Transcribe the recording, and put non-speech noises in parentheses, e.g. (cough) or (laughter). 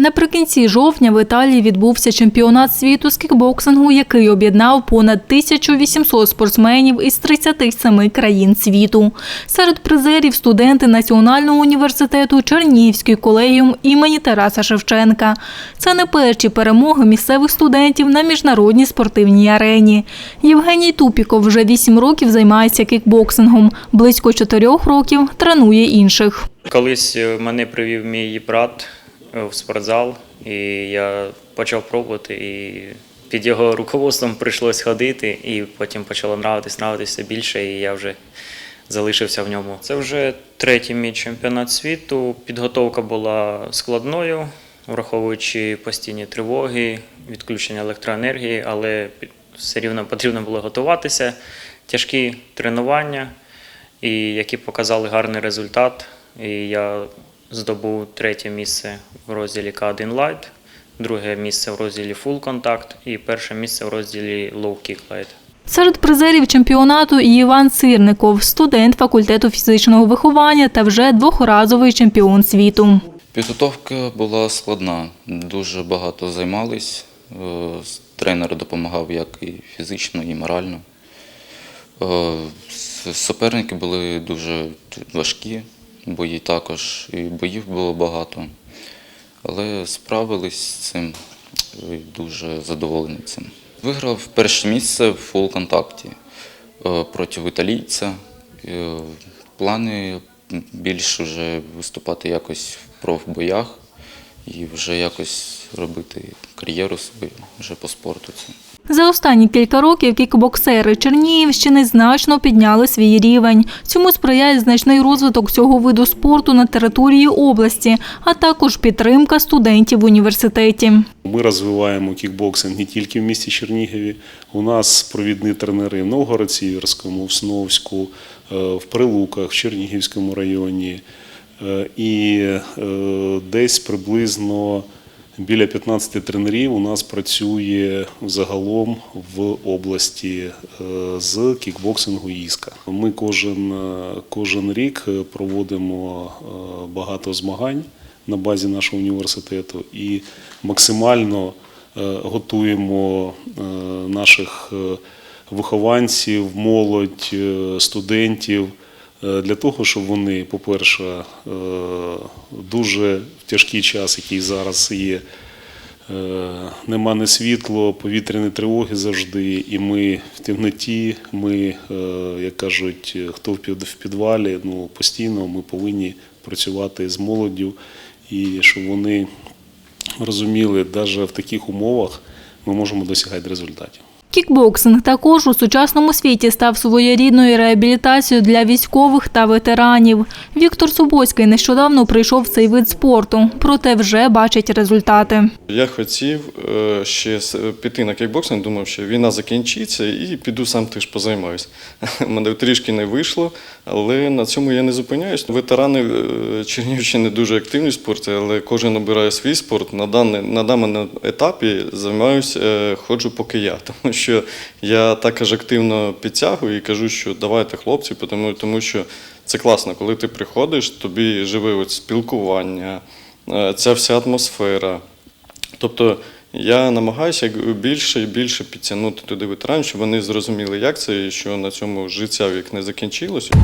Наприкінці жовтня в Італії відбувся чемпіонат світу з кікбоксингу, який об'єднав понад 1800 спортсменів із 37 країн світу. Серед призерів студенти Національного університету Чернігівський колегіум імені Тараса Шевченка. Це не перші перемоги місцевих студентів на міжнародній спортивній арені. Євгеній Тупіков вже 8 років займається кікбоксингом. Близько 4 років тренує інших. Колись мене привів мій брат в спортзал, і я почав пробувати. І під його руководством прийшлось ходити, і потім почало нравитись, нравитися більше, і я вже залишився в ньому. Це вже третій мій чемпіонат світу. Підготовка була складною, враховуючи постійні тривоги, відключення електроенергії, але все рівно потрібно було готуватися. Тяжкі тренування, і які показали гарний результат. І я здобув третє місце в розділі K1 Light, друге місце в розділі Full Contact і перше місце в розділі Low Kick Light. Серед призерів чемпіонату Іван Сирников, студент факультету фізичного виховання та вже двохразовий чемпіон світу. Підготовка була складна, дуже багато займались. Е, Тренер допомагав як і фізично, і морально. Е, Суперники були дуже важкі, бої також, і боїв було багато. Але справились з цим і дуже задоволений цим. Виграв перше місце в фул-контакті е, проти італійця. Е, Плани більше вже виступати якось в профбоях і вже якось робити кар'єру свою вже по спорту. За останні кілька років кікбоксери Чернігівщини значно підняли свій рівень. Цьому сприяє значний розвиток цього виду спорту на території області, а також підтримка студентів в університеті. Ми розвиваємо кікбоксинг не тільки в місті Чернігові. У нас провідні тренери в Новгород-Сіверському, в Сновську, е, в Прилуках, в Чернігівському районі. І е, десь приблизно біля 15 тренерів у нас працює загалом в області е, з кікбоксингу Іска. Ми кожен, е, кожен рік проводимо багато змагань на базі нашого університету і максимально готуємо наших вихованців, молодь, студентів для того, щоб вони, по-перше, е, дуже в тяжкий час, який зараз є, Е, Нема не світло, повітряні тривоги завжди, і ми в темноті, ми, е, як кажуть, хто в підвалі, ну постійно ми повинні працювати з молоддю, і щоб вони розуміли, навіть в таких умовах ми можемо досягати результатів. Кікбоксинг також у сучасному світі став своєрідною реабілітацією для військових та ветеранів. Віктор Субоцький нещодавно прийшов в цей вид спорту, проте вже бачить результати. Я хотів е, ще с- піти на кікбоксинг, думав, що війна закінчиться і піду сам теж позаймаюсь. (laughs) Мене трішки не вийшло, але на цьому я не зупиняюсь. Ветерани е, Чернігівщини дуже активні в спорті, але кожен обирає свій спорт. На даному етапі займаюся, е, ходжу поки я, тому що я також активно підтягую і кажу, що давайте, хлопці, тому, тому що це класно, коли ти приходиш, тобі живе от спілкування, е, ця вся атмосфера. Тобто я намагаюся більше і більше підтягнути туди ветеранів, щоб вони зрозуміли, як це і що на цьому життя вік не закінчилося.